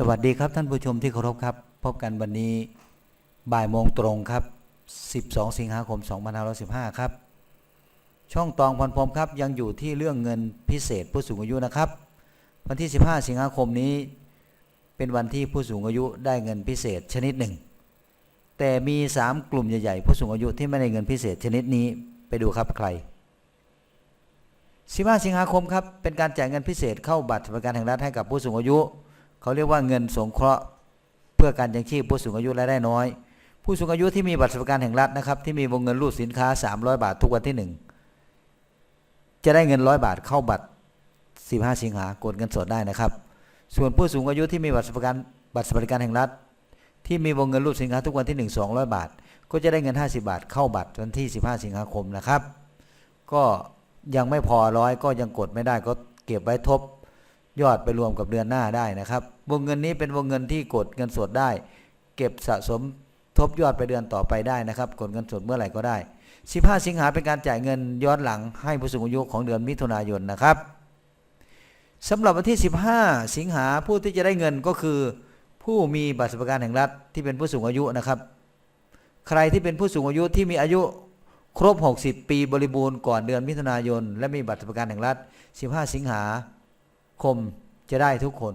สวัสดีครับท่านผู้ชมที่เคารพครับ พบกันวันนี้บ่ายโมงตรงครับ 12 สิงหาคม 2515 ครับ ช่องตองพรพรมครับยังอยู่ที่เรื่องเงินพิเศษผู้สูงอายุนะครับ วันที่ 15 สิงหาคมนี้ เป็นวันที่ผู้สูงอายุได้เงินพิเศษชนิดหนึ่ง แต่มี 3 กลุ่มใหญ่ๆ ผู้สูงอายุที่ไม่ได้เงินพิเศษชนิดนี้ไปดูครับใคร 15 สิงหาคมครับเป็นการจ่ายเงินพิเศษเข้าบัตรสวัสดิการแห่งรัฐให้กับผู้สูงอายุ เขาเรียกว่าเงินสงเคราะห์เพื่อการยังชีพผู้สูงอายุรายได้น้อย ผู้สูงอายุที่มีบัตรสวัสดิการแห่งรัฐนะครับที่มีวงเงินรูดสินค้า 300 บาททุกวันที่ 1 จะได้เงินร้อยบาทเข้าบัตร 15 สิงหากดเงินสดได้นะครับ ส่วนผู้สูงอายุที่มีบัตรสวัสดิการบัตรสวัสดิการแห่งรัฐ ที่มีวงเงินรูดสินค้าทุกวันที่ 1 200 บาท ก็จะได้เงิน 50 บาท เข้าบัตรวันที่ 15 สิงหาคมนะครับ ก็ยังไม่พอร้อยก็ยังกดไม่ได้ก็เก็บไว้ทบ ยอดไปรวมกับเดือนหน้าได้นะครับ วงเงินนี้เป็นวงเงินที่กดเงินสดได้ เก็บสะสมทบยอดไปเดือนต่อไปได้นะครับ กดเงินสดเมื่อไหร่ก็ได้ 15 สิงหาเป็นการจ่ายเงินย้อนหลังให้ผู้สูงอายุของเดือนมิถุนายนนะครับสำหรับวันที่ 15 สิงหาผู้ที่จะได้เงินก็คือ ผู้มีบัตรสวัสดิการแห่งรัฐที่เป็นผู้สูงอายุนะครับ ใครที่เป็นผู้สูงอายุที่มีอายุครบ 60 ปีบริบูรณ์ก่อนเดือนมิถุนายน และมีบัตรสวัสดิการแห่งรัฐ 15 สิงหา คมจะได้ทุกคน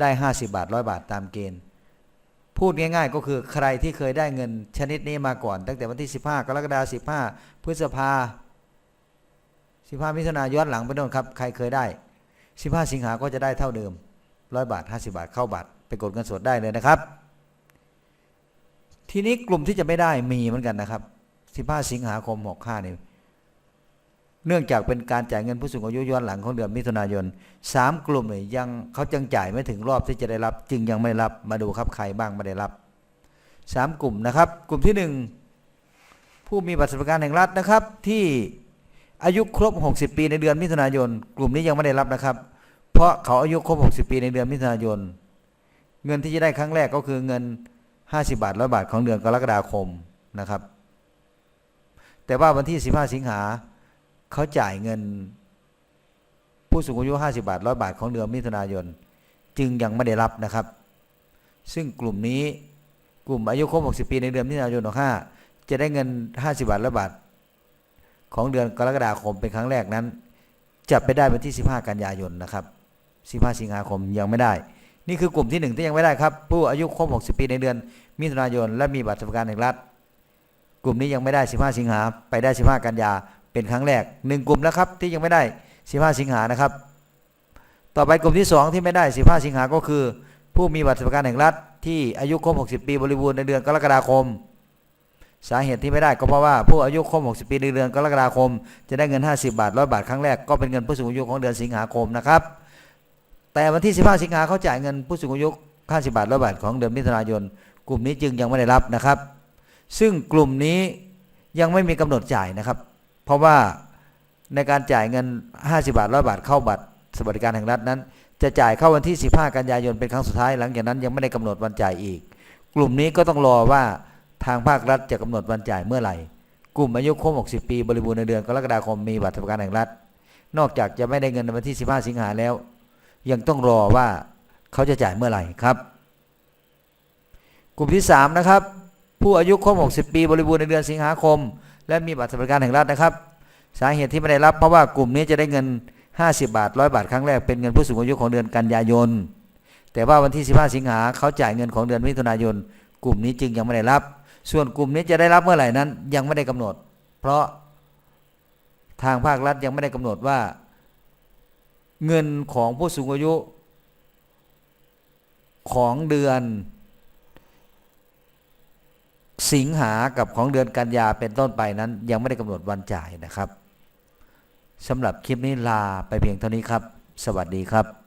ได้ 50 บาท100บาทตามเกณฑ์ พูดง่ายๆ ก็คือใครที่เคยได้เงินชนิดนี้มาก่อน ตั้งแต่วันที่ 15 กรกฎาคม15 พฤษภา 15มิถุนายนย้อนหลังไปโน่นครับ ใครเคยได้ 15 สิงหาก็จะได้เท่าเดิม100บาท 50 บาท เข้าบัตรไปกดเงินสดได้เลยนะครับ ทีนี้กลุ่มที่จะไม่ได้มีเหมือนกันนะครับ 15 สิงหาคม 65นี่ย เนื่องจากเป็นการจ่ายเงินผู้สูงอายุย้อนหลังของเดือนมิถุนายนสามกลุ่มเนี่ยยังเขาจังจ่ายไม่ถึงรอบที่จะได้รับ จึงยังไม่รับมาดูครับใครบ้างไม่ได้รับสามกลุ่มนะครับ กลุ่มที่หนึ่งผู้มีบัตรสวัสดิการแห่งรัฐนะครับ ที่อายุครบ 60 ปีในเดือนมิถุนายน กลุ่มนี้ยังไม่ได้รับนะครับ เพราะเขาอายุครบ 60 ปีในเดือนมิถุนายน เงินที่จะได้ครั้งแรกก็คือเงิน 50 บาทร้อยบาทของเดือนกรกฎาคมนะครับ แต่ว่าวันที่ 15 สิงหา เขาจ่ายเงิน ผู้สูงอายุ 50 บาท 100 บาทของเดือนมิถุนายน จึงยังไม่ได้รับนะครับ ซึ่งกลุ่มนี้กลุ่มอายุครบ 60 ปีในเดือนมิถุนายน65จะได้เงิน 50 บาท 100 บาท ของเดือนกรกฎาคมเป็นครั้งแรกนั้น จะไปได้วันที่ 15 กันยายนนะครับ 15 สิงหาคมยังไม่ได้ นี่คือกลุ่มที่หนึ่งที่ยังไม่ได้ครับ ผู้อายุครบ 60 ปีในเดือนมิถุนายน และมีบัตรสวัสดิการแห่งรัฐกลุ่มนี้ยังไม่ได้ 15 สิงหาไปได้ 15 กันยา เป็นครั้งแรกหนึ่งกลุ่มแล้วครับที่ยังไม่ได้ 15 สิงหานะครับ ต่อไปกลุ่มที่ 2 ที่ไม่ได้ 15 สิงหาก็คือ ผู้มีบัตรสวัสดิการแห่งรัฐที่อายุครบ 60 ปีบริบูรณ์ในเดือนกรกฎาคม สาเหตุที่ไม่ได้ก็เพราะว่าผู้อายุครบ 60 ปีในเดือนกรกฎาคม จะได้เงิน 50 บาท 100 บาทครั้งแรกก็เป็นเงินผู้สูงอายุของเดือนสิงหาคมนะครับ แต่วันที่ 15 สิงหาเขาจ่ายเงินผู้สูงอายุ50บาท100บาทของเดือนมิถุนายน กลุ่มนี้จึงยังไม่ได้รับนะครับ ซึ่งกลุ่มนี้ยังไม่มีกำหนดจ่ายนะครับ ราะว่าในการจ่ายเงิน 50 บาท100บาทเข้าบัตรสวัสดิการแห่งรัฐนั้น จะจ่ายเข้าวันที่ 15 กันยายนเป็นครั้งสุดท้ายหลังจากนั้นยังไม่ได้กำหนดวันจ่ายอีก กลุ่มนี้ก็ต้องรอว่าทางภาครัฐจะกำหนดวันจ่ายเมื่อไหร่ กลุ่มอายุครบ60 ปีบริบูรณ์ในเดือนกรกฎาคมมีบัตรสวัสดิการแห่งรัฐ นอกจากจะไม่ได้เงินในวันที่ 15 สิงหาแล้ว ยังต้องรอว่าเขาจะจ่ายเมื่อไหร่ครับ กลุ่มที่3นะครับผู้อายุครบ60 ปีบริบูรณ์ในเดือนสิงหาคม และมีบัตรสวัสดิการแห่งรัฐนะครับ สาเหตุที่ไม่ได้รับเพราะว่ากลุ่มนี้จะได้เงิน 50 บาท100บาทครั้งแรกเป็นเงินผู้สูงอายุของเดือนกันยายน แต่ว่าวันที่ 15 สิงหาเขาจ่ายเงินของเดือนมิถุนายน กลุ่มนี้จึงยังไม่ได้รับ ส่วนกลุ่มนี้จะได้รับเมื่อไหร่นั้น ยังไม่ได้กำหนด เพราะทางภาครัฐยังไม่ได้กำหนดว่า เงินของผู้สูงอายุของเดือน สิงหากับของเดือนกันยาเป็นต้นไปนั้น ยังไม่ได้กำหนดวันจ่ายนะครับสำหรับคลิปนี้ลาไปเพียงเท่านี้ครับ สวัสดีครับ